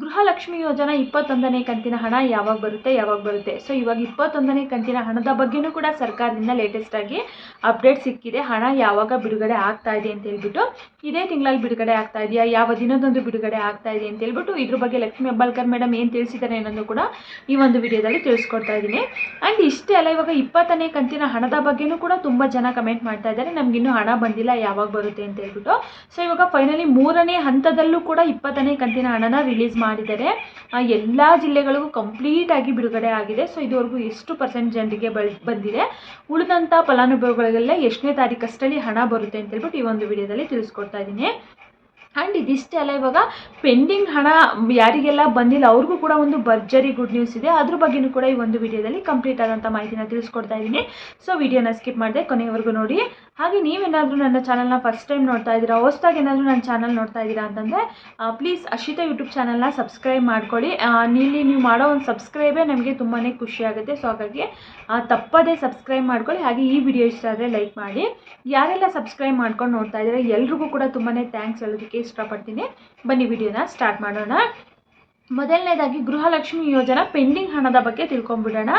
ಗೃಹಲಕ್ಷ್ಮಿ ಯೋಜನಾ ಇಪ್ಪತ್ತೊಂದನೇ ಕಂತಿನ ಹಣ ಯಾವಾಗ ಬರುತ್ತೆ ಯಾವಾಗ ಬರುತ್ತೆ? ಸೊ ಇವಾಗ ಇಪ್ಪತ್ತೊಂದನೇ ಕಂತಿನ ಹಣದ ಬಗ್ಗೆನೂ ಕೂಡ ಸರ್ಕಾರದಿಂದ ಲೇಟೆಸ್ಟ್ ಆಗಿ ಅಪ್ಡೇಟ್ ಸಿಕ್ಕಿದೆ. ಹಣ ಯಾವಾಗ ಬಿಡುಗಡೆ ಆಗ್ತಾ ಇದೆ ಅಂತ ಹೇಳ್ಬಿಟ್ಟು, ಇದೇ ತಿಂಗಳಲ್ಲಿ ಬಿಡುಗಡೆ ಆಗ್ತಾ ಇದೆಯಾ? ಯಾವ ದಿನದೊಂದು ಬಿಡುಗಡೆ ಆಗ್ತಾ ಇದೆ ಅಂತ ಹೇಳ್ಬಿಟ್ಟು, ಇದ್ರ ಬಗ್ಗೆ ಲಕ್ಷ್ಮಿ ಹೆಬ್ಬಾಳ್ಕರ್ ಮೇಡಮ್ ಏನು ತಿಳಿಸಿದ್ದಾರೆ ಅನ್ನೋದು ಕೂಡ ಈ ಒಂದು ವಿಡಿಯೋದಲ್ಲಿ ತಿಳಿಸ್ಕೊಡ್ತಾ ಇದ್ದೀನಿ. ಆ್ಯಂಡ್ ಇಷ್ಟೇ ಅಲ್ಲ, ಇವಾಗ ಇಪ್ಪತ್ತನೇ ಕಂತಿನ ಹಣದ ಬಗ್ಗೆನೂ ಕೂಡ ತುಂಬ ಜನ ಕಮೆಂಟ್ ಮಾಡ್ತಾ ಇದ್ದಾರೆ. ನಮಗಿನ್ನೂ ಹಣ ಬಂದಿಲ್ಲ, ಯಾವಾಗ ಬರುತ್ತೆ ಅಂತ ಹೇಳ್ಬಿಟ್ಟು. ಸೊ ಇವಾಗ ಫೈನಲಿ ಮೂರನೇ ಹಂತದಲ್ಲೂ ಕೂಡ ಇಪ್ಪತ್ತನೇ ಕಂತಿನ ಹಣನ ರಿಲೀಸ್ ಮಾಡಿದ್ದಾರೆ ಎಲ್ಲ ಜಿಲ್ಲೆಗಳಿಗೂ ಕಂಪ್ಲೀಟ್ ಆಗಿ ಬಿಡುಗಡೆ ಆಗಿದೆ. ಸೊ ಇದುವರೆಗೂ ಎಷ್ಟು ಪರ್ಸೆಂಟ್ ಜನರಿಗೆ ಬಂದಿದೆ? ಉಳಿದಂಥ ಫಲಾನುಭವಿಗಳಿಗೆಲ್ಲ ಎಷ್ಟನೇ ತಾರೀಕಷ್ಟಲ್ಲಿ ಹಣ ಬರುತ್ತೆ ಅಂತ ಹೇಳ್ಬಿಟ್ಟು ಈ ಒಂದು ವಿಡಿಯೋದಲ್ಲಿ ತಿಳಿಸ್ಕೊಡ್ತಾ ಇದ್ದೀನಿ. ಆ್ಯಂಡ್ ಇದಿಷ್ಟೇ ಅಲ್ಲ, ಇವಾಗ ಪೆಂಡಿಂಗ್ ಹಣ ಯಾರಿಗೆಲ್ಲ ಬಂದಿಲ್ಲ, ಅವ್ರಿಗೂ ಕೂಡ ಒಂದು ಭರ್ಜರಿ ಗುಡ್ ನ್ಯೂಸ್ ಇದೆ. ಅದ್ರ ಬಗ್ಗೆನೂ ಕೂಡ ಈ ಒಂದು ವಿಡಿಯೋದಲ್ಲಿ ಕಂಪ್ಲೀಟ್ ಆದಂಥ ಮಾಹಿತಿನ ತಿಳಿಸ್ಕೊಡ್ತಾ ಇದ್ದೀನಿ. ಸೊ ವಿಡಿಯೋನ ಸ್ಕಿಪ್ ಮಾಡಿದೆ ಕೊನೆಯವರೆಗೂ ನೋಡಿ. ಹಾಗೆ ನೀವೇನಾದರೂ ನನ್ನ ಚಾನಲ್ನ ಫಸ್ಟ್ ಟೈಮ್ ನೋಡ್ತಾ ಇದ್ದೀರಾ, ಹೊಸ್ದಾಗಿ ಏನಾದರೂ ನನ್ನ ಚಾನಲ್ ನೋಡ್ತಾ ಇದ್ದೀರಾ ಅಂತಂದರೆ ಪ್ಲೀಸ್ ಅಶಿತಾ ಯೂಟ್ಯೂಬ್ ಚಾನಲ್ನ ಸಬ್ಸ್ಕ್ರೈಬ್ ಮಾಡ್ಕೊಳ್ಳಿ. ನೀಲಿ ನೀವು ಮಾಡೋ ಒಂದು ಸಬ್ಸ್ಕ್ರೈಬೇ ನಮಗೆ ತುಂಬಾ ಖುಷಿ ಆಗುತ್ತೆ. ಸೊ ಹಾಗಾಗಿ ತಪ್ಪದೇ ಸಬ್ಸ್ಕ್ರೈಬ್ ಮಾಡ್ಕೊಳ್ಳಿ. ಹಾಗೆ ಈ ವಿಡಿಯೋ ಇಷ್ಟ ಆದರೆ ಲೈಕ್ ಮಾಡಿ. ಯಾರೆಲ್ಲ ಸಬ್ಸ್ಕ್ರೈಬ್ ಮಾಡ್ಕೊಂಡು ನೋಡ್ತಾ ಇದ್ದೀರಾ, ಎಲ್ರಿಗೂ ಕೂಡ ತುಂಬಾ ಥ್ಯಾಂಕ್ಸ್ ಹೇಳೋದಕ್ಕೆ ಇಷ್ಟಪಡ್ತೀನಿ. ಬನ್ನಿ ವಿಡಿಯೋನ ಸ್ಟಾರ್ಟ್ ಮಾಡೋಣ. ಮೊದಲನೇದಾಗಿ ಗೃಹಲಕ್ಷ್ಮಿ ಯೋಜನಾ ಪೆಂಡಿಂಗ್ ಹಣದ ಬಗ್ಗೆ ತಿಳ್ಕೊಂಬಿಡೋಣ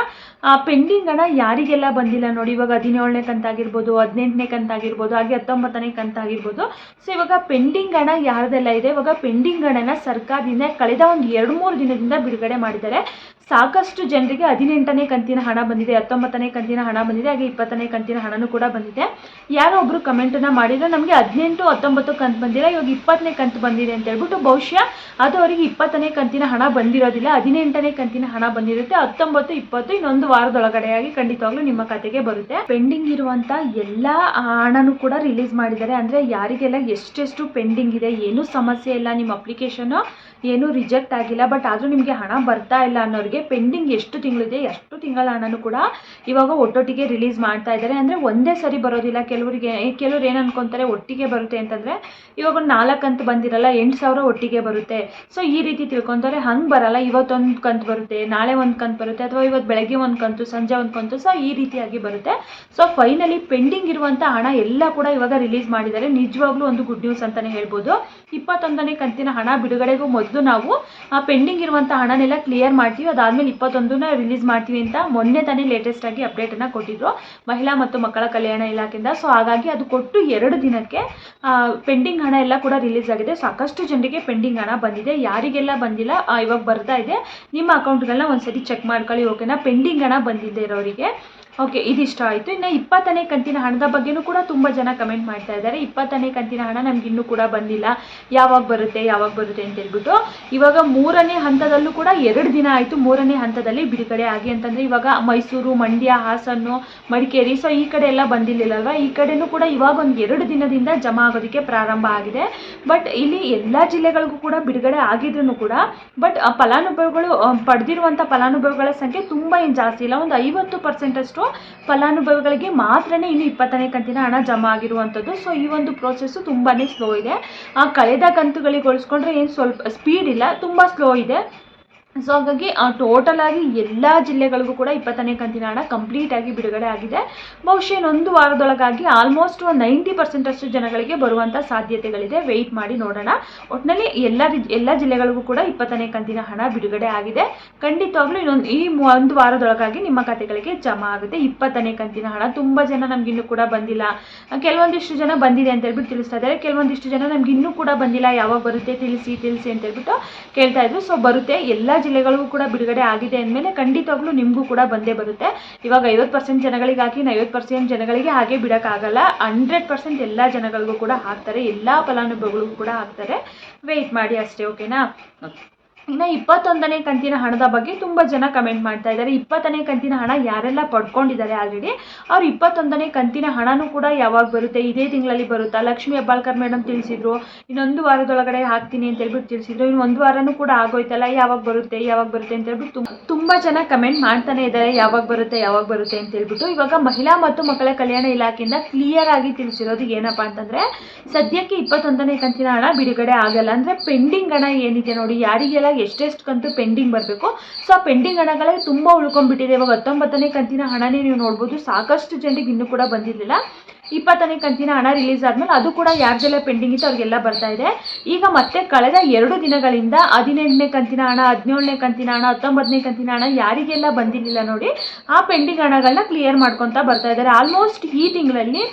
ಪೆಂಡಿಂಗ್ ಹಣ ಯಾರಿಗೆಲ್ಲ ಬಂದಿಲ್ಲ ನೋಡಿ, ಇವಾಗ ಹದಿನೇಳನೇ ಕಂತಾಗಿರ್ಬೋದು, ಹದಿನೆಂಟನೇ ಕಂತಾಗಿರ್ಬೋದು, ಹಾಗೆ ಹತ್ತೊಂಬತ್ತನೇ ಕಂತಾಗಿರ್ಬೋದು. ಸೊ ಇವಾಗ ಪೆಂಡಿಂಗ್ ಹಣ ಯಾರದೆಲ್ಲ ಇದೆ? ಇವಾಗ ಪೆಂಡಿಂಗ್ ಹಣನ ಸರ್ಕಾರದಿಂದ ಕಳೆದ ಒಂದು ಎರಡು ಮೂರು ದಿನದಿಂದ ಬಿಡುಗಡೆ ಮಾಡಿದ್ದಾರೆ. ಸಾಕಷ್ಟು ಜನರಿಗೆ ಹದಿನೆಂಟನೇ ಕಂತಿನ ಹಣ ಬಂದಿದೆ, ಹತ್ತೊಂಬತ್ತನೇ ಕಂತಿನ ಹಣ ಬಂದಿದೆ, ಹಾಗೆ ಇಪ್ಪತ್ತನೇ ಕಂತಿನ ಹಣನೂ ಕೂಡ ಬಂದಿದೆ. ಯಾರೋ ಒಬ್ಬರು ಕಮೆಂಟನ್ನು ಮಾಡಿದ್ರೆ ನಮಗೆ ಹದಿನೆಂಟು, ಹತ್ತೊಂಬತ್ತು ಕಂತು ಬಂದಿಲ್ಲ ಇವಾಗ ಇಪ್ಪತ್ತನೇ ಕಂತು ಬಂದಿದೆ ಅಂತ ಹೇಳ್ಬಿಟ್ಟು ಬಹುಶಃ ಅದು ಅವರಿಗೆ ಇಪ್ಪತ್ತನೇ ಕಂತಿನ ಹಣ ಬಂದಿರೋದಿಲ್ಲ. ಹದಿನೆಂಟನೇ ಕಂತಿನ ಹಣ ಬಂದಿರುತ್ತೆ, ಹತ್ತೊಂಬತ್ತು, ಇಪ್ಪತ್ತು ಇನ್ನೊಂದು ವಾರದೊಳಗಡೆಯಾಗಿ ಖಂಡಿತವಾಗ್ಲೂ ನಿಮ್ಮ ಖಾತೆಗೆ ಬರುತ್ತೆ. ಪೆಂಡಿಂಗ್ ಇರುವಂತ ಎಲ್ಲ ಹಣನೂ ಕೂಡ ರಿಲೀಸ್ ಮಾಡಿದ್ದಾರೆ. ಅಂದ್ರೆ ಯಾರಿಗೆಲ್ಲ ಎಷ್ಟೆಷ್ಟು ಪೆಂಡಿಂಗ್ ಇದೆ, ಏನೂ ಸಮಸ್ಯೆ ಇಲ್ಲ ನಿಮ್ಮ ಅಪ್ಲಿಕೇಶನ್ ಏನೂ ರಿಜೆಕ್ಟ್ ಆಗಿಲ್ಲ, ಬಟ್ ಆದರೂ ನಿಮಗೆ ಹಣ ಬರ್ತಾ ಇಲ್ಲ ಅನ್ನೋರಿಗೆ ಪೆಂಡಿಂಗ್ ಎಷ್ಟು ತಿಂಗಳಿದೆ, ಎಷ್ಟು ತಿಂಗಳ ಹಣನೂ ಕೂಡ ಇವಾಗ ಒಟ್ಟೊಟ್ಟಿಗೆ ರಿಲೀಸ್ ಮಾಡ್ತಾ ಇದ್ದಾರೆ. ಅಂದರೆ ಒಂದೇ ಸರಿ ಬರೋದಿಲ್ಲ ಕೆಲವರಿಗೆ. ಕೆಲವ್ರು ಏನು ಅನ್ಕೊಂತಾರೆ, ಒಟ್ಟಿಗೆ ಬರುತ್ತೆ ಅಂತಂದರೆ ಇವಾಗ ಒಂದು ನಾಲ್ಕು ಬಂದಿರಲ್ಲ, ಎಂಟು ಸಾವಿರ ಒಟ್ಟಿಗೆ ಬರುತ್ತೆ. ಸೊ ಈ ರೀತಿ ತಿಳ್ಕೊಂತಾರೆ ಹಂಗೆ ಬರಲ್ಲ. ಇವತ್ತೊಂದು ಕಂತು ಬರುತ್ತೆ, ನಾಳೆ ಒಂದು ಕಂತು ಬರುತ್ತೆ, ಅಥವಾ ಇವತ್ತು ಬೆಳಗ್ಗೆ ಒಂದು ಕಂತು, ಸಂಜೆ ಒಂದು ಕಂತು ಸೊ ಈ ರೀತಿಯಾಗಿ ಬರುತ್ತೆ. ಸೊ ಫೈನಲಿ ಪೆಂಡಿಂಗ್ ಇರುವಂಥ ಹಣ ಎಲ್ಲ ಕೂಡ ಇವಾಗ ರಿಲೀಸ್ ಮಾಡಿದ್ದಾರೆ. ನಿಜವಾಗ್ಲೂ ಒಂದು ಗುಡ್ ನ್ಯೂಸ್ ಅಂತಲೇ ಹೇಳ್ಬೋದು. ಇಪ್ಪತ್ತೊಂದನೇ ಕಂತಿನ ಹಣ ಬಿಡುಗಡೆಗೂ ಮೊದಲು ನಾವು, ಆ ಪೆಂಡಿಂಗ್ ಇರುವಂಥ ಹಣನೆಲ್ಲ ಕ್ಲಿಯರ್ ಮಾಡ್ತೀವಿ. ಅದಾದಮೇಲೆ ಇಪ್ಪತ್ತೊಂದನ್ನ ರಿಲೀಸ್ ಮಾಡ್ತೀವಿ ಅಂತ ಮೊನ್ನೆ ತಾನೇ ಲೇಟೆಸ್ಟ್ ಆಗಿ ಅಪ್ಡೇಟನ್ನು ಕೊಟ್ಟಿದ್ರು ಮಹಿಳಾ ಮತ್ತು ಮಕ್ಕಳ ಕಲ್ಯಾಣ ಇಲಾಖೆಯಿಂದ. ಸೊ ಹಾಗಾಗಿ ಅದು ಕೊಟ್ಟು ಎರಡು ದಿನಕ್ಕೆ ಪೆಂಡಿಂಗ್ ಹಣ ಎಲ್ಲ ಕೂಡ ರಿಲೀಸ್ ಆಗಿದೆ. ಸಾಕಷ್ಟು ಜನರಿಗೆ ಪೆಂಡಿಂಗ್ ಹಣ ಬಂದಿದೆ. ಯಾರಿಗೆಲ್ಲ ಬಂದಿಲ್ಲ ಇವಾಗ ಬರ್ತಾ ಇದೆ. ನಿಮ್ಮ ಅಕೌಂಟ್ಗಳನ್ನ ಒಂದ್ಸತಿ ಚೆಕ್ ಮಾಡ್ಕೊಳ್ಳಿ ಓಕೆನಾ ಪೆಂಡಿಂಗ್ ಹಣ ಬಂದಿದ್ದೆ ಇರೋರಿಗೆ. ಓಕೆ, ಇದಿಷ್ಟ ಆಯಿತು. ಇನ್ನು ಇಪ್ಪತ್ತನೇ ಕಂತಿನ ಹಣದ ಬಗ್ಗೆನೂ ಕೂಡ ತುಂಬ ಜನ ಕಮೆಂಟ್ ಮಾಡ್ತಾ ಇದ್ದಾರೆ. ಇಪ್ಪತ್ತನೇ ಕಂತಿನ ಹಣ ನಮ್ಗೆ ಇನ್ನೂ ಕೂಡ ಬಂದಿಲ್ಲ. ಯಾವಾಗ ಬರುತ್ತೆ ಯಾವಾಗ ಬರುತ್ತೆ ಅಂತ ಹೇಳ್ಬಿಟ್ಟು. ಇವಾಗ ಮೂರನೇ ಹಂತದಲ್ಲೂ ಕೂಡ ಎರಡು ದಿನ ಆಯಿತು ಮೂರನೇ ಹಂತದಲ್ಲಿ ಬಿಡುಗಡೆ ಆಗಿ ಅಂತಂದರೆ ಇವಾಗ ಮೈಸೂರು, ಮಂಡ್ಯ, ಹಾಸನ್ನು, ಮಡಿಕೇರಿ ಸೊ ಈ ಕಡೆ ಎಲ್ಲ ಬಂದಿಲ್ಲಲ್ವ ಈ ಕಡೆನೂ ಕೂಡ ಇವಾಗ ಒಂದು ಎರಡು ದಿನದಿಂದ ಜಮಾ ಆಗೋದಕ್ಕೆ ಪ್ರಾರಂಭ ಆಗಿದೆ. ಬಟ್ ಇಲ್ಲಿ ಎಲ್ಲ ಜಿಲ್ಲೆಗಳಿಗೂ ಕೂಡ ಬಿಡುಗಡೆ ಆಗಿದ್ರೂ ಕೂಡ ಬಟ್ ಫಲಾನುಭವಿಗಳು ಪಡೆದಿರುವಂಥ ಫಲಾನುಭವಿಗಳ ಸಂಖ್ಯೆ ತುಂಬ ಏನು ಜಾಸ್ತಿ ಇಲ್ಲ. ಒಂದು ಐವತ್ತು ಪರ್ಸೆಂಟಷ್ಟು ಫಲಾನುಭವಿಗಳಿಗೆ ಮಾತ್ರನೇ ಇನ್ನು ಇಪ್ಪತ್ತನೇ ಕಂತಿನ ಹಣ ಜಮಾ ಆಗಿರುವಂಥದ್ದು. ಸೊ ಈ ಒಂದು ಪ್ರೋಸೆಸ್ಸು ತುಂಬಾ ಸ್ಲೋ ಇದೆ. ಆ ಕಳೆದ ಕಂತುಗಳಿಗೆ ಹೋಲಿಸ್ಕೊಂಡ್ರೆ ಏನು ಸ್ವಲ್ಪ ಸ್ಪೀಡ್ ಇಲ್ಲ, ತುಂಬ ಸ್ಲೋ ಇದೆ. ಸೊ ಹಾಗಾಗಿ ಟೋಟಲ್ ಆಗಿ ಎಲ್ಲ ಜಿಲ್ಲೆಗಳಿಗೂ ಕೂಡ ಇಪ್ಪತ್ತನೇ ಕಂತಿನ ಹಣ ಕಂಪ್ಲೀಟ್ ಆಗಿ ಬಿಡುಗಡೆ ಆಗಿದೆ. ಬಹುಶಃ ಇನ್ನೊಂದು ವಾರದೊಳಗಾಗಿ ಆಲ್ಮೋಸ್ಟ್ ಒಂದು ನೈಂಟಿ ಪರ್ಸೆಂಟಷ್ಟು ಜನಗಳಿಗೆ ಬರುವಂಥ ಸಾಧ್ಯತೆಗಳಿದೆ. ವೆಯ್ಟ್ ಮಾಡಿ ನೋಡೋಣ. ಒಟ್ಟಿನಲ್ಲಿ ಎಲ್ಲ ಎಲ್ಲ ಜಿಲ್ಲೆಗಳಿಗೂ ಕೂಡ ಇಪ್ಪತ್ತನೇ ಕಂತಿನ ಹಣ ಬಿಡುಗಡೆ ಆಗಿದೆ. ಖಂಡಿತವಾಗ್ಲೂ ಇನ್ನೊಂದು, ಈ ಒಂದು ವಾರದೊಳಗಾಗಿ ನಿಮ್ಮ ಖಾತೆಗಳಿಗೆ ಜಮಾ ಆಗುತ್ತೆ. ಇಪ್ಪತ್ತನೇ ಕಂತಿನ ಹಣ ತುಂಬ ಜನ ನಮ್ಗೆ ಇನ್ನೂ ಕೂಡ ಬಂದಿಲ್ಲ. ಕೆಲವೊಂದಿಷ್ಟು ಜನ ಬಂದಿದೆ ಅಂತ ಹೇಳ್ಬಿಟ್ಟು ತಿಳಿಸ್ತಾ ಇದ್ದಾರೆ. ಕೆಲವೊಂದಿಷ್ಟು ಜನ ನಮ್ಗೆ ಇನ್ನೂ ಕೂಡ ಬಂದಿಲ್ಲ. ಯಾವಾಗ ಬರುತ್ತೆ, ತಿಳಿಸಿ ತಿಳಿಸಿ ಅಂತ ಹೇಳ್ಬಿಟ್ಟು ಕೇಳ್ತಾ ಇದ್ರು. ಸೊ ಬರುತ್ತೆ. ಎಲ್ಲ ಜಿಲ್ಲೆಗಳಿಗೂ ಕೂಡ ಬಿಡುಗಡೆ ಆಗಿದೆ ಅಂದಮೇಲೆ ಖಂಡಿತವಾಗ್ಲೂ ನಿಮಗೂ ಕೂಡ ಬಂದೇ ಬರುತ್ತೆ. ಇವಾಗ ಐವತ್ತು ಪರ್ಸೆಂಟ್ ಜನಗಳಿಗೆ ಹಾಕಿ ಐವತ್ತು ಪರ್ಸೆಂಟ್ ಜನಗಳಿಗೆ ಹಾಗೆ ಬಿಡೋಕ್ಕಾಗಲ್ಲ. ಹಂಡ್ರೆಡ್ ಪರ್ಸೆಂಟ್ ಎಲ್ಲ ಜನಗಳಿಗೂ ಕೂಡ ಹಾಕ್ತಾರೆ. ಎಲ್ಲ ಫಲಾನುಭವಿಗಳಿಗೂ ಕೂಡ ಹಾಕ್ತಾರೆ. ವೆಯ್ಟ್ ಮಾಡಿ ಅಷ್ಟೇ ಓಕೆನಾ ಇನ್ನು ಇಪ್ಪತ್ತೊಂದನೇ ಕಂತಿನ ಹಣದ ಬಗ್ಗೆ ತುಂಬ ಜನ ಕಮೆಂಟ್ ಮಾಡ್ತಾ ಇದ್ದಾರೆ. ಇಪ್ಪತ್ತನೇ ಕಂತಿನ ಹಣ ಯಾರೆಲ್ಲ ಪಡ್ಕೊಂಡಿದ್ದಾರೆ ಆಲ್ರೆಡಿ ಅವ್ರು ಇಪ್ಪತ್ತೊಂದನೇ ಕಂತಿನ ಹಣನೂ ಕೂಡ ಯಾವಾಗ ಬರುತ್ತೆ? ಇದೇ ತಿಂಗಳಲ್ಲಿ ಬರುತ್ತಾ? ಲಕ್ಷ್ಮಿ ಹೆಬ್ಬಾಳ್ಕರ್ ಮೇಡಮ್ ತಿಳಿಸಿದ್ರು. ಇನ್ನೊಂದು ವಾರದೊಳಗಡೆ ಹಾಕ್ತೀನಿ ಅಂತ ಹೇಳ್ಬಿಟ್ಟು ತಿಳಿಸಿದ್ರು. ಇನ್ನು ಒಂದು ವಾರನೂ ಕೂಡ ಆಗೋಯ್ತಲ್ಲ? ಯಾವಾಗ ಬರುತ್ತೆ? ಯಾವಾಗ ಬರುತ್ತೆ ಅಂತ ಹೇಳ್ಬಿಟ್ಟು ತುಂಬ ಜನ ಕಮೆಂಟ್ ಮಾಡ್ತಾನೆ ಇದ್ದಾರೆ. ಯಾವಾಗ ಬರುತ್ತೆ? ಯಾವಾಗ ಬರುತ್ತೆ ಅಂತ ಹೇಳ್ಬಿಟ್ಟು. ಇವಾಗ ಮಹಿಳಾ ಮತ್ತು ಮಕ್ಕಳ ಕಲ್ಯಾಣ ಇಲಾಖೆಯಿಂದ ಕ್ಲಿಯರ್ ಆಗಿ ತಿಳಿಸಿರೋದು ಏನಪ್ಪಾ ಅಂತಂದ್ರೆ, ಸದ್ಯಕ್ಕೆ ಇಪ್ಪತ್ತೊಂದನೇ ಕಂತಿನ ಹಣ ಬಿಡುಗಡೆ ಆಗಲ್ಲ. ಅಂದ್ರೆ ಪೆಂಡಿಂಗ್ ಹಣ ಏನಿದೆ ನೋಡಿ? ಯಾರಿಗೆಲ್ಲ ಎಷ್ಟೆಷ್ಟು ಕಂತು ಪೆಂಡಿಂಗ್ ಬರಬೇಕು, ಸೊ ಆ ಪೆಂಡಿಂಗ್ ಹಣಗಳೇ ತುಂಬ ಉಳ್ಕೊಂಡ್ಬಿಟ್ಟಿದೆ. ಇವಾಗ ಹತ್ತೊಂಬತ್ತನೇ ಕಂತಿನ ಹಣನೇ ನೀವು ನೋಡ್ಬೋದು. ಸಾಕಷ್ಟು ಜನರಿಗೆ ಇನ್ನೂ ಕೂಡ ಬಂದಿರಲಿಲ್ಲ. ಇಪ್ಪತ್ತನೇ ಕಂತಿನ ಹಣ ರಿಲೀಸ್ ಆದಮೇಲೆ ಅದು ಕೂಡ ಯಾರ್ದೆಲ್ಲ ಪೆಂಡಿಂಗ್ ಇತ್ತು ಅವ್ರಿಗೆಲ್ಲ ಬರ್ತಾ ಇದೆ. ಈಗ ಮತ್ತೆ ಕಳೆದ ಎರಡು ದಿನಗಳಿಂದ ಹದಿನೆಂಟನೇ ಕಂತಿನ ಹಣ, ಹದಿನೇಳನೇ ಕಂತಿನ ಹಣ, ಹತ್ತೊಂಬತ್ತನೇ ಕಂತಿನ ಹಣ ಯಾರಿಗೆಲ್ಲ ಬಂದಿರಲಿಲ್ಲ ನೋಡಿ, ಆ ಪೆಂಡಿಂಗ್ ಹಣಗಳನ್ನ ಕ್ಲಿಯರ್ ಮಾಡ್ಕೊತಾ ಬರ್ತಾ ಇದ್ದಾರೆ. ಆಲ್ಮೋಸ್ಟ್ ಈ ತಿಂಗಳಲ್ಲಿ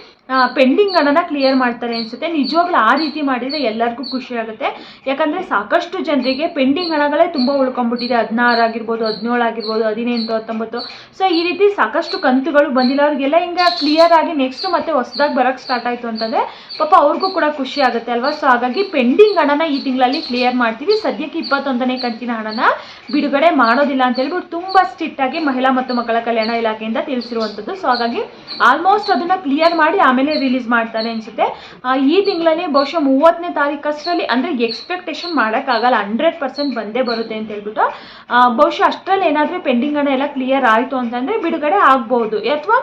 ಪೆಂಡಿಂಗ್ ಹಣನ ಕ್ಲಿಯರ್ ಮಾಡ್ತಾರೆ ಅನಿಸುತ್ತೆ. ನಿಜವಾಗ್ಲೂ ಆ ರೀತಿ ಮಾಡಿದರೆ ಎಲ್ಲರಿಗೂ ಖುಷಿ ಆಗುತ್ತೆ. ಯಾಕಂದರೆ ಸಾಕಷ್ಟು ಜನರಿಗೆ ಪೆಂಡಿಂಗ್ ಹಣಗಳೇ ತುಂಬ ಉಳ್ಕೊಂಡ್ಬಿಟ್ಟಿದೆ. ಹದಿನಾರು ಆಗಿರ್ಬೋದು, ಹದಿನೇಳು ಆಗಿರ್ಬೋದು, ಹದಿನೆಂಟು, ಹತ್ತೊಂಬತ್ತು. ಸೊ ಈ ರೀತಿ ಸಾಕಷ್ಟು ಕಂತುಗಳು ಬಂದಿಲ್ಲ ಅವ್ರಿಗೆಲ್ಲ ಹಿಂಗೆ ಕ್ಲಿಯರ್ ಆಗಿ ನೆಕ್ಸ್ಟ್ ಮತ್ತೆ ಹೊಸದಾಗಿ ಬರೋಕ್ಕೆ ಸ್ಟಾರ್ಟ್ ಆಯಿತು ಅಂತಂದರೆ ಪಾಪ ಅವ್ರಿಗೂ ಕೂಡ ಖುಷಿ ಆಗುತ್ತೆ ಅಲ್ವಾ? ಸೊ ಹಾಗಾಗಿ ಪೆಂಡಿಂಗ್ ಹಣನ ಈ ತಿಂಗಳಲ್ಲಿ ಕ್ಲಿಯರ್ ಮಾಡ್ತೀವಿ. ಸದ್ಯಕ್ಕೆ ಇಪ್ಪತ್ತೊಂದನೇ ಕಂತಿನ ಹಣನ ಬಿಡುಗಡೆ ಮಾಡೋದಿಲ್ಲ ಅಂತ ಹೇಳ್ಬಿಟ್ಟು ತುಂಬ ಸ್ಟ್ರಿಕ್ಟ್ ಆಗಿ ಮಹಿಳಾ ಮತ್ತು ಮಕ್ಕಳ ಕಲ್ಯಾಣ ಇಲಾಖೆಯಿಂದ ತಿಳಿಸಿರುವಂಥದ್ದು ಸೊ ಹಾಗಾಗಿ ಆಲ್ಮೋಸ್ಟ್ ಅದನ್ನು ಕ್ಲಿಯರ್ ಮಾಡಿ ಆಮೇಲೆ ರಿಲೀಸ್ ಮಾಡ್ತಾರೆ ಅನಿಸುತ್ತೆ. ಈ ತಿಂಗಳಲ್ಲಿ ಬಹುಶಃ ಮೂವತ್ತನೇ ತಾರೀಕಷ್ಟರಲ್ಲಿ, ಅಂದರೆ ಎಕ್ಸ್ಪೆಕ್ಟೇಷನ್ ಮಾಡೋಕ್ಕಾಗಲ್ಲ ಹಂಡ್ರೆಡ್ ಪರ್ಸೆಂಟ್ ಬಂದೇ ಬರುತ್ತೆ ಅಂತ ಹೇಳ್ಬಿಟ್ಟು ಬಹುಶಃ ಅಷ್ಟರಲ್ಲಿ ಏನಾದರೂ ಪೆಂಡಿಂಗ್ ಹಣ ಎಲ್ಲ ಕ್ಲಿಯರ್ ಆಯಿತು ಅಂತಂದರೆ ಬಿಡುಗಡೆ ಆಗ್ಬೋದು. ಅಥವಾ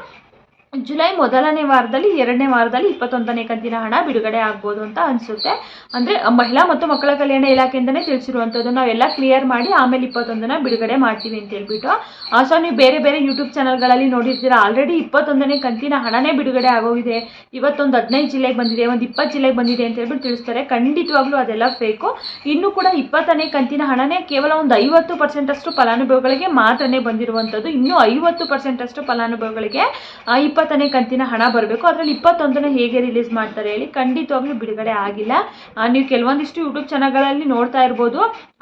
ಜುಲೈ ಮೊದಲನೇ ವಾರದಲ್ಲಿ ಎರಡನೇ ವಾರದಲ್ಲಿ ಇಪ್ಪತ್ತೊಂದನೇ ಕಂತಿನ ಹಣ ಬಿಡುಗಡೆ ಆಗ್ಬೋದು ಅಂತ ಅನಿಸುತ್ತೆ. ಅಂದರೆ ಮಹಿಳಾ ಮತ್ತು ಮಕ್ಕಳ ಕಲ್ಯಾಣ ಇಲಾಖೆಯಿಂದನೇ ತಿಳಿಸಿರುವಂಥದ್ದು ನಾವೆಲ್ಲ ಕ್ಲಿಯರ್ ಮಾಡಿ ಆಮೇಲೆ ಇಪ್ಪತ್ತೊಂದನ ಬಿಡುಗಡೆ ಮಾಡ್ತೀವಿ ಅಂತ ಹೇಳ್ಬಿಟ್ಟು. ಸೊ ನೀವು ಬೇರೆ ಬೇರೆ ಯೂಟ್ಯೂಬ್ ಚಾನಲ್ಗಳಲ್ಲಿ ನೋಡಿರ್ತೀರ ಆಲ್ರೆಡಿ ಇಪ್ಪತ್ತೊಂದನೇ ಕಂತಿನ ಹಣನೇ ಬಿಡುಗಡೆ ಆಗೋಗಿದೆ. ಇವತ್ತೊಂದು ಹದಿನೈದು ಜಿಲ್ಲೆಗೆ ಬಂದಿದೆ ಒಂದು ಇಪ್ಪತ್ತು ಜಿಲ್ಲೆಗೆ ಬಂದಿದೆ ಅಂತ ಹೇಳ್ಬಿಟ್ಟು ತಿಳಿಸ್ತಾರೆ. ಖಂಡಿತವಾಗ್ಲೂ ಅದೆಲ್ಲ ಫೇಕು ಇನ್ನು ಕೂಡ ಇಪ್ಪತ್ತನೇ ಕಂತಿನ ಹಣನೇ ಕೇವಲ ಒಂದು ಐವತ್ತು ಪರ್ಸೆಂಟ್ ಅಷ್ಟು ಫಲಾನುಭವಿಗಳಿಗೆ ಮಾತ್ರನೇ ಬಂದಿರುವಂಥದ್ದು. ಇನ್ನೂ ಐವತ್ತು ಪರ್ಸೆಂಟಷ್ಟು ಫಲಾನುಭವಿಗಳಿಗೆ ಆ, ಇಪ್ಪತ್ತನೇ ಕಂತಿನ ಹಣ ಬರಬೇಕು. ಅದರಲ್ಲಿ ಇಪ್ಪತ್ತೊಂದನೇ ಹೇಗೆ ರಿಲೀಸ್ ಮಾಡ್ತಾರೆ ಹೇಳಿ ಖಂಡಿತವಾಗ್ಲೂ ಬಿಡುಗಡೆ ಆಗಿಲ್ಲ. ನೀವು ಕೆಲವೊಂದಿಷ್ಟು ಯೂಟ್ಯೂಬ್ ಚಾನಲ್ಗಳಲ್ಲಿ ನೋಡ್ತಾ ಇರ್ಬೋದು.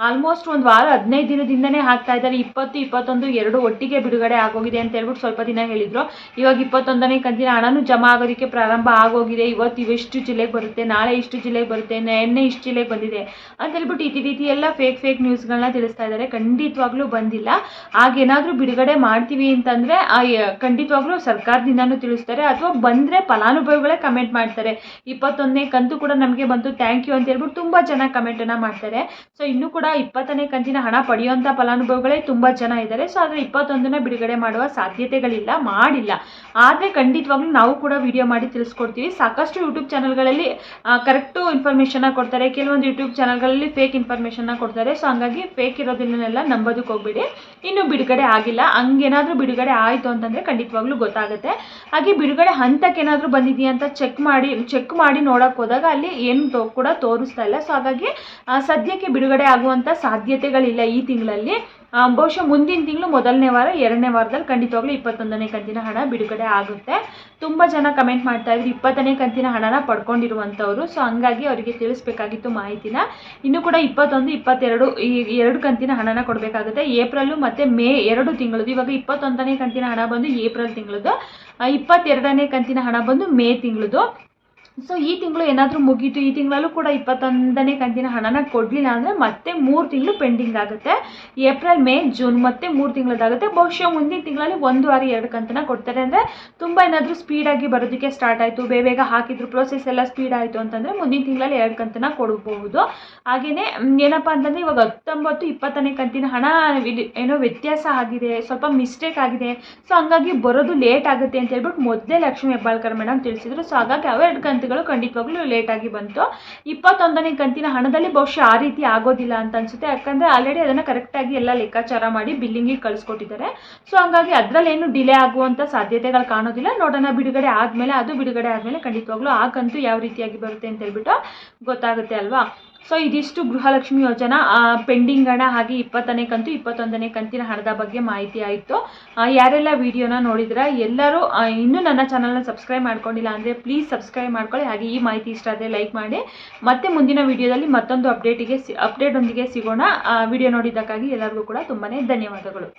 ಆಲ್ಮೋಸ್ಟ್ ಒಂದು ವಾರ, ಹದಿನೈದು ದಿನದಿಂದನೇ ಹಾಕ್ತಾ ಇದ್ದಾರೆ. ಇಪ್ಪತ್ತು, ಇಪ್ಪತ್ತೊಂದು ಎರಡು ಒಟ್ಟಿಗೆ ಬಿಡುಗಡೆ ಆಗೋಗಿದೆ ಅಂತ ಹೇಳ್ಬಿಟ್ಟು ಸ್ವಲ್ಪ ದಿನ ಹೇಳಿದ್ರು. ಇವಾಗ ಇಪ್ಪತ್ತೊಂದನೇ ಕಂತಿನ ಹಣನೂ ಜಮಾ ಆಗೋದಕ್ಕೆ ಪ್ರಾರಂಭ ಆಗೋಗಿದೆ. ಇವತ್ತು ಇವೆಷ್ಟು ಜಿಲ್ಲೆಗೆ ಬರುತ್ತೆ, ನಾಳೆ ಇಷ್ಟು ಜಿಲ್ಲೆಗೆ ಬರುತ್ತೆ, ನೆನ್ನೆ ಇಷ್ಟು ಜಿಲ್ಲೆಗೆ ಬಂದಿದೆ ಅಂತ ಹೇಳ್ಬಿಟ್ಟು ಈ ರೀತಿ ಎಲ್ಲ ಫೇಕ್ ಫೇಕ್ ನ್ಯೂಸ್ಗಳನ್ನ ತಿಳಿಸ್ತಾ ಇದ್ದಾರೆ. ಖಂಡಿತವಾಗ್ಲೂ ಬಂದಿಲ್ಲ. ಹಾಗೇನಾದರೂ ಬಿಡುಗಡೆ ಮಾಡ್ತೀವಿ ಅಂತಂದರೆ ಖಂಡಿತವಾಗ್ಲೂ ಸರ್ಕಾರದಿಂದನೂ ತಿಳಿಸ್ತಾರೆ, ಅಥವಾ ಬಂದರೆ ಫಲಾನುಭವಿಗಳೇ ಕಮೆಂಟ್ ಮಾಡ್ತಾರೆ. ಇಪ್ಪತ್ತೊಂದನೇ ಕಂತು ಕೂಡ ನಮಗೆ ಬಂತು ಥ್ಯಾಂಕ್ ಯು ಅಂತ ಹೇಳ್ಬಿಟ್ಟು ತುಂಬ ಜನ ಕಮೆಂಟನ್ನು ಮಾಡ್ತಾರೆ. ಸೊ ಇನ್ನೂ ಕೂಡ ಇಪ್ಪತ್ತನೇ ಕಂತಿನ ಹಣ ಪಡೆಯುವಂಥ ಫಲಾನುಭವಿಗಳೇ ತುಂಬ ಜನ ಇದ್ದಾರೆ. ಸೊ ಆದರೆ ಇಪ್ಪತ್ತೊಂದನ್ನ ಬಿಡುಗಡೆ ಮಾಡುವ ಸಾಧ್ಯತೆಗಳಿಲ್ಲ, ಮಾಡಿಲ್ಲ. ಆದರೆ ಖಂಡಿತವಾಗ್ಲೂ ನಾವು ಕೂಡ ವಿಡಿಯೋ ಮಾಡಿ ತಿಳಿಸ್ಕೊಡ್ತೀವಿ. ಸಾಕಷ್ಟು ಯೂಟ್ಯೂಬ್ ಚಾನಲ್ಗಳಲ್ಲಿ ಕರೆಕ್ಟು ಇನ್ಫಾರ್ಮೇಷನ್ನ ಕೊಡ್ತಾರೆ. ಕೆಲವೊಂದು ಯೂಟ್ಯೂಬ್ ಚಾನಲ್ಗಳಲ್ಲಿ ಫೇಕ್ ಇನ್ಫಾರ್ಮೇಷನ್ನ ಕೊಡ್ತಾರೆ. ಸೊ ಹಂಗಾಗಿ ಫೇಕ್ ಇರೋದನ್ನೆಲ್ಲ ನಂಬೋದಕ್ಕೆ ಹೋಗ್ಬೇಡಿ ಇನ್ನು ಬಿಡುಗಡೆ ಆಗಿಲ್ಲ. ಹಂಗೇನಾದರೂ ಬಿಡುಗಡೆ ಆಯಿತು ಅಂತಂದರೆ ಖಂಡಿತವಾಗ್ಲೂ ಗೊತ್ತಾಗುತ್ತೆ. ಹಾಗೆ ಬಿಡುಗಡೆ ಹಂತಕ್ಕೆ ಏನಾದರೂ ಬಂದಿದೆಯಾ ಅಂತ ಚೆಕ್ ಮಾಡಿ ಚೆಕ್ ಮಾಡಿ ನೋಡೋಕ್ಕೆ ಹೋದಾಗ ಅಲ್ಲಿ ಏನು ಕೂಡ ತೋರಿಸ್ತಾ ಇಲ್ಲ. ಸೊ ಹಾಗಾಗಿ ಸದ್ಯಕ್ಕೆ ಬಿಡುಗಡೆ ಆಗುವಂಥ ಸಾಧ್ಯತೆಗಳಿಲ್ಲ ಈ ತಿಂಗಳಲ್ಲಿ. ಬಹುಶಃ ಮುಂದಿನ ತಿಂಗಳು ಮೊದಲನೇ ವಾರ, ಎರಡನೇ ವಾರದಲ್ಲಿ ಖಂಡಿತವಾಗ್ಲೂ ಇಪ್ಪತ್ತೊಂದನೇ ಕಂತಿನ ಹಣ ಬಿಡುಗಡೆ ಆಗುತ್ತೆ. ತುಂಬ ಜನ ಕಮೆಂಟ್ ಮಾಡ್ತಾ ಇದ್ರು, ಇಪ್ಪತ್ತನೇ ಕಂತಿನ ಹಣನ ಪಡ್ಕೊಂಡಿರುವಂಥವ್ರು. ಸೊ ಹಂಗಾಗಿ ಅವರಿಗೆ ತಿಳಿಸ್ಬೇಕಾಗಿತ್ತು ಮಾಹಿತಿನ. ಇನ್ನು ಕೂಡ ಇಪ್ಪತ್ತೊಂದು, ಇಪ್ಪತ್ತೆರಡು, ಈ ಎರಡು ಕಂತಿನ ಹಣನ ಕೊಡಬೇಕಾಗುತ್ತೆ. ಏಪ್ರಿಲು ಮತ್ತು ಮೇ ಎರಡು ತಿಂಗಳದ್ದು, ಇವಾಗ ಇಪ್ಪತ್ತೊಂದನೇ ಕಂತಿನ ಹಣ ಬಂದು ಏಪ್ರಿಲ್ ತಿಂಗಳದ್ದು. ಇಪ್ಪತ್ತೆರಡನೇ ಕಂತಿನ ಹಣ ಬಂದು ಮೇ ತಿಂಗಳದು ಸೊ ಈ ತಿಂಗಳು ಏನಾದರೂ ಮುಗೀತು. ಈ ತಿಂಗಳಲ್ಲೂ ಕೂಡ ಇಪ್ಪತ್ತೊಂದನೇ ಕಂತಿನ ಹಣನ ಕೊಡಲಿಲ್ಲ ಅಂದರೆ ಮತ್ತೆ ಮೂರು ತಿಂಗಳು ಪೆಂಡಿಂಗ್ ಆಗುತ್ತೆ. ಏಪ್ರಿಲ್, ಮೇ, ಜೂನ್ ಮತ್ತೆ ಮೂರು ತಿಂಗಳದಾಗುತ್ತೆ. ಬಹುಶಃ ಮುಂದಿನ ತಿಂಗಳಲ್ಲಿ ಒಂದು ವಾರ ಎರಡು ಕಂತನ ಕೊಡ್ತಾರೆ ಅಂದರೆ ತುಂಬ ಏನಾದರೂ ಸ್ಪೀಡಾಗಿ ಬರೋದಕ್ಕೆ ಸ್ಟಾರ್ಟ್ ಆಯಿತು. ಬೇಗ ಬೇಗ ಹಾಕಿದ್ರು ಪ್ರೋಸೆಸ್ ಎಲ್ಲ ಸ್ಪೀಡ್ ಆಯಿತು ಅಂತಂದರೆ ಮುಂದಿನ ತಿಂಗಳಲ್ಲಿ ಎರಡು ಕಂತನ ಕೊಡಬಹುದು ಹಾಗೆಯೇ ಏನಪ್ಪ ಅಂತಂದರೆ ಇವಾಗ ಹತ್ತೊಂಬತ್ತು, ಇಪ್ಪತ್ತನೇ ಕಂತಿನ ಹಣ ಏನೋ ವ್ಯತ್ಯಾಸ ಆಗಿದೆ. ಸ್ವಲ್ಪ ಮಿಸ್ಟೇಕ್ ಆಗಿದೆ. ಸೊ ಹಂಗಾಗಿ ಬರೋದು ಲೇಟ್ ಆಗುತ್ತೆ ಅಂತ ಹೇಳ್ಬಿಟ್ಟು ಮೊದಲೇ ಲಕ್ಷ್ಮೀ ಹೆಬ್ಬಾಳ್ಕರ್ ಮೇಡಮ್ ತಿಳಿಸಿದ್ರು. ಸೊ ಹಾಗಾಗಿ ಅವೆರಡು ಕಂತುಗಳು ಖಂಡಿತವಾಗ್ಲೂ ಲೇಟಾಗಿ ಬಂತು. ಇಪ್ಪತ್ತೊಂದನೇ ಕಂತಿನ ಹಣದಲ್ಲಿ ಬಹುಶಃ ಆ ರೀತಿ ಆಗೋದಿಲ್ಲ ಅಂತ ಅನ್ಸುತ್ತೆ. ಯಾಕಂದರೆ ಆಲ್ರೆಡಿ ಅದನ್ನು ಕರೆಕ್ಟಾಗಿ ಎಲ್ಲ ಲೆಕ್ಕಾಚಾರ ಮಾಡಿ ಬಿಲ್ಲಿಂಗಿಗೆ ಕಳಿಸ್ಕೊಟ್ಟಿದ್ದಾರೆ. ಸೊ ಹಂಗಾಗಿ ಅದರಲ್ಲೇನು ಡಿಲೇ ಆಗುವಂಥ ಸಾಧ್ಯತೆಗಳು ಕಾಣೋದಿಲ್ಲ. ನೋಡೋಣ ಬಿಡುಗಡೆ ಆದಮೇಲೆ, ಅದು ಬಿಡುಗಡೆ ಆದಮೇಲೆ ಖಂಡಿತವಾಗ್ಲೂ ಆ ಕಂತು ಯಾವ ರೀತಿಯಾಗಿ ಬರುತ್ತೆ ಅಂತ ಹೇಳ್ಬಿಟ್ಟು ಗೊತ್ತಾಗುತ್ತೆ ಅಲ್ವಾ? ಸೊ ಇದಿಷ್ಟು ಗೃಹಲಕ್ಷ್ಮಿ ಯೋಜನಾ. ಪೆಂಡಿಂಗ್ ಹಣ ಹಾಗೆ ಇಪ್ಪತ್ತನೇ ಕಂತು, ಇಪ್ಪತ್ತೊಂದನೇ ಕಂತಿನ ಹಣದ ಬಗ್ಗೆ ಮಾಹಿತಿ ಆಯಿತು. ಯಾರೆಲ್ಲ ವಿಡಿಯೋನ ನೋಡಿದ್ರ, ಎಲ್ಲರೂ ಇನ್ನೂ ನನ್ನ ಚಾನಲ್ನ ಸಬ್ಸ್ಕ್ರೈಬ್ ಮಾಡ್ಕೊಂಡಿಲ್ಲ ಅಂದರೆ ಪ್ಲೀಸ್ ಸಬ್ಸ್ಕ್ರೈಬ್ ಮಾಡ್ಕೊಳ್ಳಿ. ಹಾಗೆ ಈ ಮಾಹಿತಿ ಇಷ್ಟ ಆದರೆ ಲೈಕ್ ಮಾಡಿ. ಮತ್ತೆ ಮುಂದಿನ ವಿಡಿಯೋದಲ್ಲಿ ಮತ್ತೊಂದು ಅಪ್ಡೇಟಿಗೆ ಸಿ ಅಪ್ಡೇಟೊಂದಿಗೆ ಸಿಗೋಣ. ವಿಡಿಯೋ ನೋಡಿದ್ದಕ್ಕಾಗಿ ಎಲ್ಲರಿಗೂ ಕೂಡ ತುಂಬಾ ಧನ್ಯವಾದಗಳು.